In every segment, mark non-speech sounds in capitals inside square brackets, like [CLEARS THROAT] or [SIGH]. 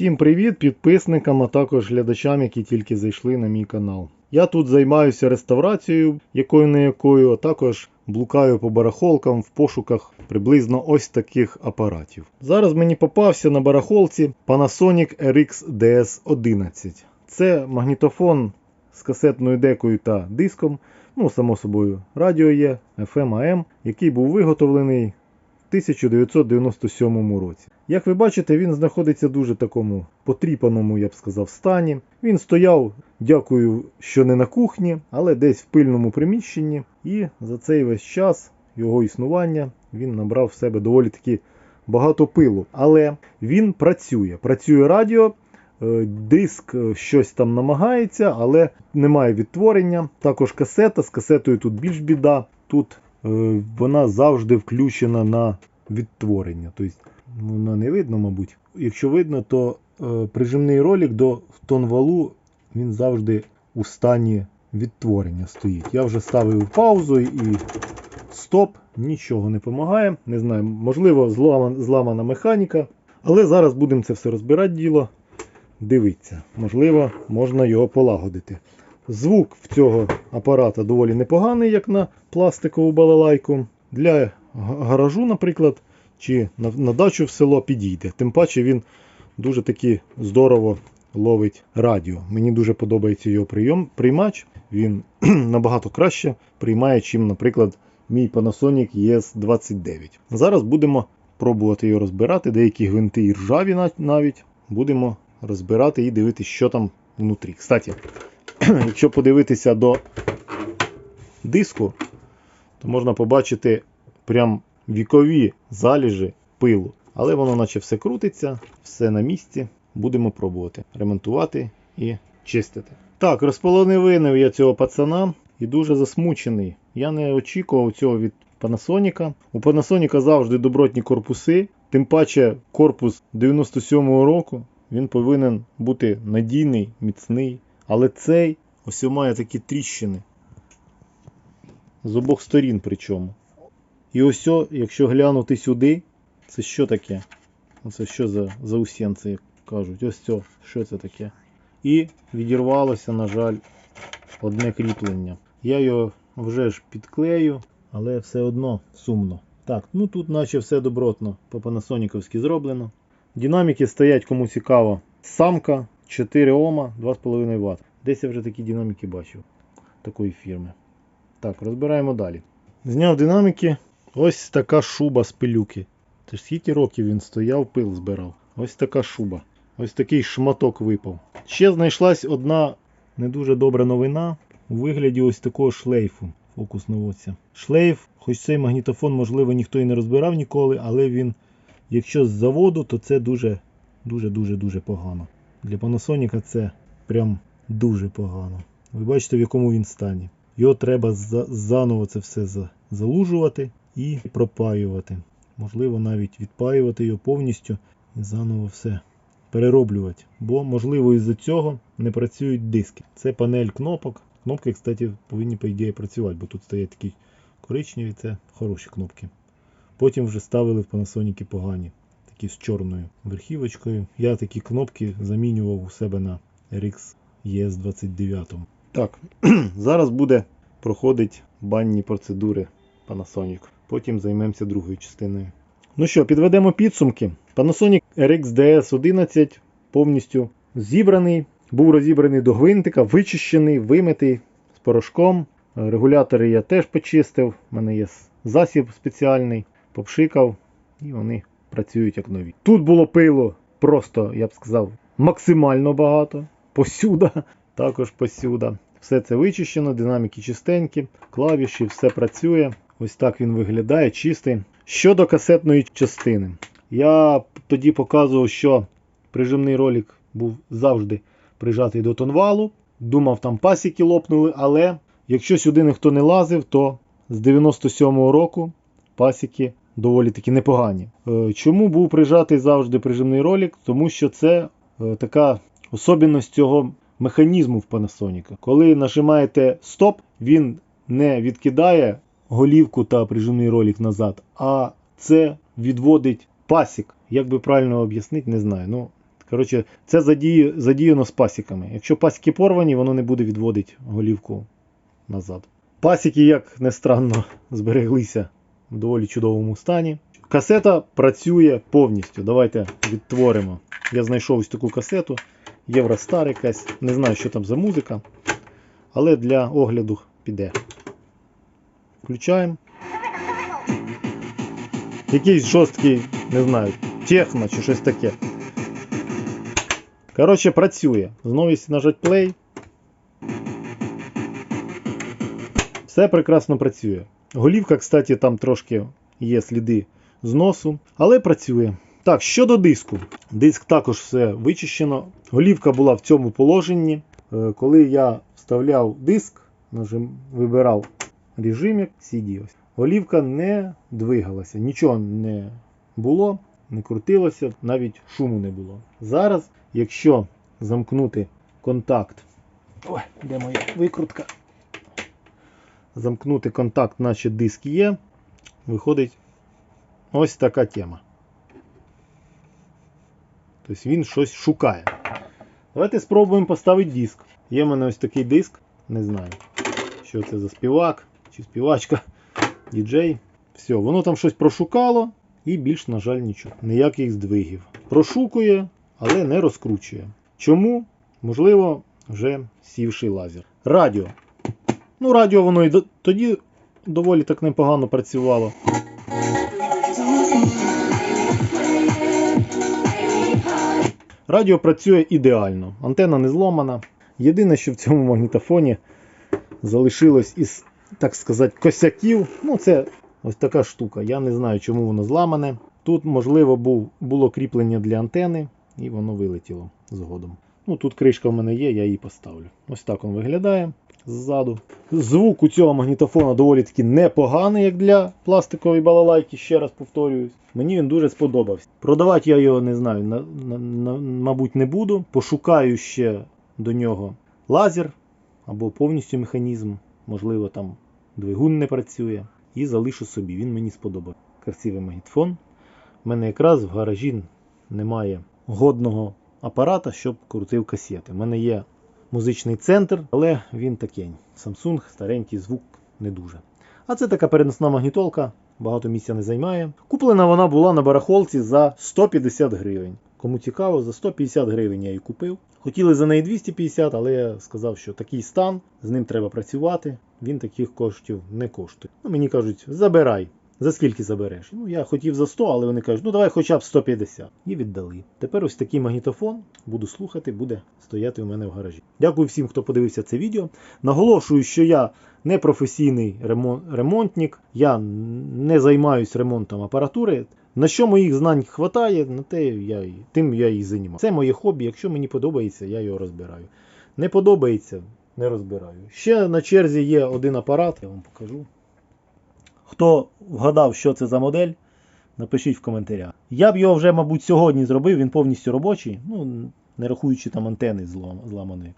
Всім привіт підписникам, а також глядачам, які тільки зайшли на мій канал. Я тут займаюся реставрацією, якою не якою, а також блукаю по барахолкам в пошуках приблизно ось таких апаратів. Зараз мені попався на барахолці Panasonic RX DS11. Це магнітофон з касетною декою та диском. Ну, само собою, радіо є, FM, AM, який був виготовлений 1997 році. Як ви бачите, він знаходиться в дуже такому потріпаному, я б сказав, стані. Він стояв, дякую, що не на кухні, але десь в пильному приміщенні. І за цей весь час його існування він набрав в себе доволі таки багато пилу. Але він працює. Працює радіо. е, Диск е, щось там намагається, але немає відтворення. Також касета. З касетою тут більш біда. Тут вона завжди включена на відтворення. Тобто воно не видно, мабуть. Якщо видно, то е, прижимний ролик до тонвалу він завжди у стані відтворення стоїть. Я вже ставив паузу і стоп, нічого не допомагає. Не знаю, можливо, зламана механіка. Але зараз будемо це все розбирати діло. Дивіться, можливо, можна його полагодити. Звук в цього апарата доволі непоганий, як на пластикову балалайку. Для гаражу, наприклад, чи на, дачу в село підійде. Тим паче він дуже таки здорово ловить радіо. Мені дуже подобається його прийом, приймач. Він [CLEARS THROAT] набагато краще приймає, чим, наприклад, мій Panasonic ES29. Зараз будемо пробувати його розбирати. Деякі гвинти і ржаві навіть. Будемо розбирати і дивитися, що там внутрі. Кстати, [CLEARS THROAT] якщо подивитися до диску, то можна побачити прям вікові заліжі пилу. Але воно наче все крутиться, все на місці. Будемо пробувати ремонтувати і чистити. Так, розполонивинив я цього пацана і дуже засмучений. Я не очікував цього від Panasonic. У Panasonic завжди добротні корпуси. Тим паче корпус 97-го року він повинен бути надійний, міцний. Але цей ось має такі тріщини. З обох сторін причому. І ось, якщо глянути сюди, це що таке? Це що за заусенці, як кажуть? Ось це, що це таке? І відірвалося, на жаль, одне кріплення. Я його вже ж підклею, але все одно сумно. Так, ну тут наче все добротно, по-панасоніківськи зроблено. Динаміки стоять, кому цікаво. Самка 4 Ома, 2,5 Вт. Десь я вже такі динаміки бачив такої фірми. Так, розбираємо далі. Зняв динаміки. Ось така шуба з пилюки. Ти ж скільки років він стояв, пил збирав. Ось така шуба. Ось такий шматок випав. Ще знайшлась одна не дуже добра новина у вигляді ось такого шлейфу. Фокус наводиться. Шлейф, хоч цей магнітофон, можливо, ніхто і не розбирав ніколи, але він, якщо з заводу, то це дуже дуже дуже дуже погано. Для Panasonic це прям дуже погано. Ви бачите, в якому він стані. Його треба заново це все залужувати і пропаювати. Можливо, навіть відпаювати його повністю і заново все перероблювати. Бо, можливо, із-за цього не працюють диски. Це панель кнопок. Кнопки, кстати, повинні, по ідеї, працювати, бо тут стоять такі коричневі, це хороші кнопки. Потім вже ставили в Panasonic погані, такі з чорною верхівочкою. Я такі кнопки замінював у себе на RX ES29. Так, [CLEARS THROAT] зараз буде проходить банні процедури Panasonic. Потім займемося другою частиною. Ну що, підведемо підсумки. Panasonic RX DS11 повністю зібраний, був розібраний до гвинтика, вичищений, вимитий з порошком. Регулятори я теж почистив. У мене є засіб спеціальний, попшикав, і вони працюють як нові. Тут було пило просто, я б сказав, максимально багато. Посюда, [LAUGHS] також посюда. Все це вичищено, динаміки чистенькі, клавіші, все працює. Ось так він виглядає, чистий. Щодо касетної частини, я тоді показував, що прижимний ролик був завжди прижатий до тонвалу. Думав, там пасіки лопнули, але якщо сюди ніхто не лазив, то з 97-го року пасіки доволі таки непогані. Е, Чому був прижатий завжди прижимний ролик? Тому що це е, така особливість цього механізму в Panasonic. Коли нажимаєте стоп, він не відкидає голівку та прижимний ролик назад, а це відводить пасік. Як би правильно об'яснити, не знаю. Ну, Коротше, це задію, задіяно з пасіками. Якщо пасіки порвані, воно не буде відводити голівку назад. Пасіки, як не странно, [LAUGHS] збереглися в доволі чудовому стані. Касета працює повністю. Давайте відтворимо. Я знайшов ось таку касету. Євростар якась. Не знаю, що там за музика. Але для огляду піде. Включаємо. Якийсь жорсткий, не знаю, техно чи щось таке. Коротше, працює. Знову нажать play. Все прекрасно працює. Голівка, кстати, там трошки є сліди зносу, але працює. Так, щодо диску. Диск також все вичищено. Голівка була в цьому положенні. Е, Коли я вставляв диск, вибирав режимик CD, голівка не двигалася, нічого не було, не крутилося, навіть шуму не було. Зараз, якщо замкнути контакт, ой, де моя викрутка? Замкнути контакт, наче диск є, виходить ось така тема. Тобто він щось шукає. Давайте спробуємо поставити диск. Є в мене ось такий диск, не знаю, що це за співак чи співачка, [LAUGHS] діджей. Все, воно там щось прошукало і більш, на жаль, нічого. Ніяких здвигів. Прошукує, але не розкручує. Чому? Можливо, вже сівший лазер. Радіо. Ну, радіо воно і тоді доволі так непогано працювало. Радіо працює ідеально, антенна не зломана. Єдине, що в цьому магнітофоні залишилось із, так сказати, косяків. Ну, це ось така штука. Я не знаю, чому воно зламане. Тут, можливо, був, було кріплення для антени, і воно вилетіло згодом. Ну, тут кришка в мене є, я її поставлю. Ось так він виглядає ззаду. Звук у цього магнітофона доволі таки непоганий, як для пластикової балалайки, ще раз повторююсь. Мені він дуже сподобався. Продавати я його не знаю, на, на, на, мабуть, не буду. Пошукаю ще до нього лазер або повністю механізм. Можливо, там двигун не працює. І залишу собі. Він мені сподобався. Красивий магнітофон. У мене якраз в гаражі немає годного апарата, щоб крутив касети. У мене є музичний центр, але він такий. Samsung, старенький звук не дуже. А це така переносна магнітолка, багато місця не займає. Куплена вона була на барахолці за 150 гривень. Кому цікаво, за 150 гривень я її купив. Хотіли за неї 250, але я сказав, що такий стан, з ним треба працювати. Він таких коштів не коштує. Ну, мені кажуть, забирай. За скільки забереш? Ну, я хотів за 100, але вони кажуть, ну давай хоча б 150. І віддали. Тепер ось такий магнітофон буду слухати, буде стояти у мене в гаражі. Дякую всім, хто подивився це відео. Наголошую, що я не професійний ремонтник, я не займаюсь ремонтом апаратури. На що моїх знань хватає, на те я, тим я і займаюся. Це моє хобі. Якщо мені подобається, я його розбираю. Не подобається, не розбираю. Ще на черзі є один апарат, я вам покажу. Хто вгадав, що це за модель, напишіть в коментарях. Я б його вже, мабуть, сьогодні зробив, він повністю робочий, ну, не рахуючи там антени зламаної.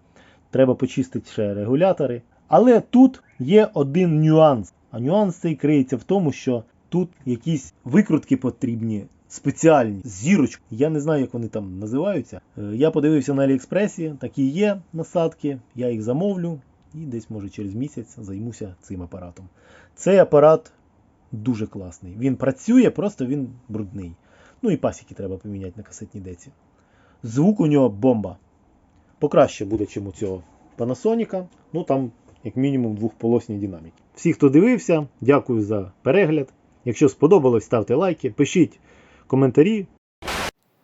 Треба почистити ще регулятори. Але тут є один нюанс. А нюанс цей криється в тому, що тут якісь викрутки потрібні. Спеціальні з зірочкою. Я не знаю, як вони там називаються. Е, Я подивився на Аліекспресі, такі є насадки, я їх замовлю і десь, може, через місяць займуся цим апаратом. Цей апарат дуже класний. Він працює, просто він брудний. Ну і пасіки треба поміняти на касетній деці. Звук у нього бомба. Покраще буде, чим у цього Panasonic. Ну там, як мінімум, двохполосні динаміки. Всі, хто дивився, дякую за перегляд. Якщо сподобалось, ставте лайки, пишіть коментарі.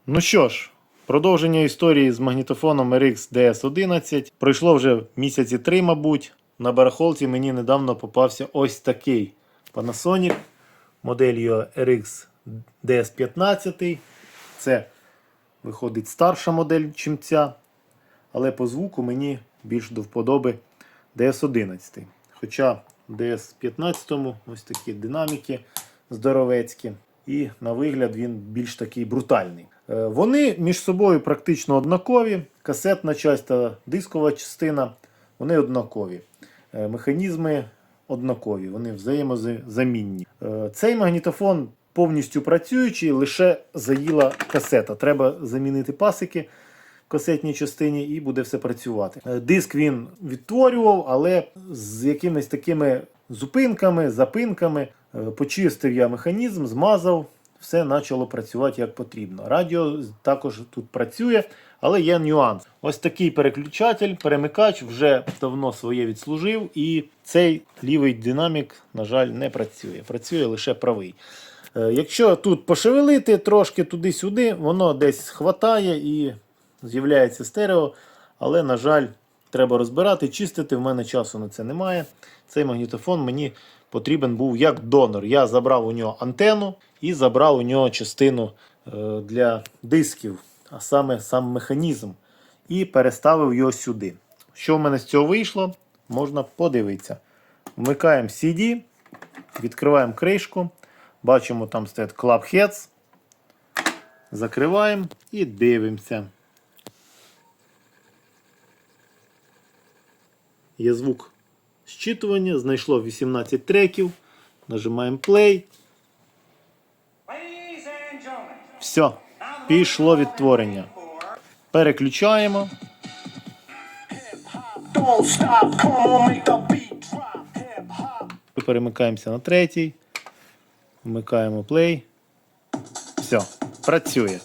Ну що ж, продовження історії з магнітофоном RX DS11. Пройшло вже місяці три, мабуть. На барахолці мені недавно попався ось такий Panasonic. Модель RX DS15. Це виходить старша модель, чим ця. Але по звуку мені більш до вподоби DS11. Хоча в DS15 ось такі динаміки здоровецькі. І на вигляд він більш такий брутальний. Е, Вони між собою практично однакові. Касетна частина та дискова частина вони однакові. Е, Механізми однакові, вони взаємозамінні. Е, Цей магнітофон повністю працюючий, лише заїла касета. Треба замінити пасики в касетній частині і буде все працювати. Е, Диск він відтворював, але з якимись такими зупинками, запинками. Е, Почистив я механізм, змазав, все почало працювати як потрібно. Радіо також тут працює, але є нюанс. Ось такий переключатель, перемикач вже давно своє відслужив, і цей лівий динамік, на жаль, не працює. Працює лише правий. Е, Якщо тут пошевелити трошки туди-сюди, воно десь хватає і з'являється стерео, але, на жаль, треба розбирати, чистити. В мене часу на це немає. Цей магнітофон мені потрібен був як донор. Я забрав у нього антенну і забрав у нього частину е, для дисків, а саме сам механізм, і переставив його сюди. Що в мене з цього вийшло, можна подивитися. Вмикаємо CD, відкриваємо кришку, бачимо, там стоять Club Heads. Закриваємо і дивимося. Є звук зчитування, знайшло 18 треків. Нажимаємо play. Все, пішло відтворення. Переключаємо. Перемикаємося на третій. Вмикаємо play. Все, працює.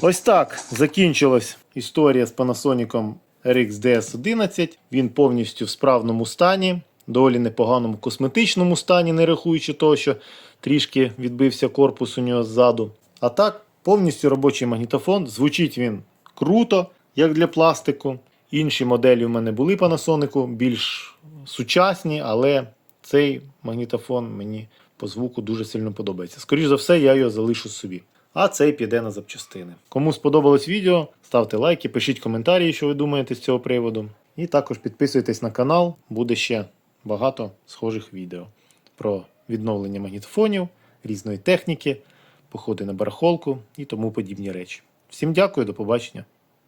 Ось так закінчилась історія з Panasonic RX DS11. Він повністю в справному стані, доволі непоганому косметичному стані, не рахуючи того, що трішки відбився корпус у нього ззаду. А так, повністю робочий магнітофон. Звучить він круто, як для пластику. Інші моделі у мене були Panasonic, більш сучасні, але цей магнітофон мені по звуку дуже сильно подобається. Скоріше за все, я його залишу собі. А цей піде на запчастини. Кому сподобалось відео, ставте лайки, пишіть коментарі, що ви думаєте з цього приводу. І також підписуйтесь на канал, буде ще багато схожих відео про відновлення магнітофонів, різної техніки, походи на барахолку і тому подібні речі. Всім дякую, до побачення.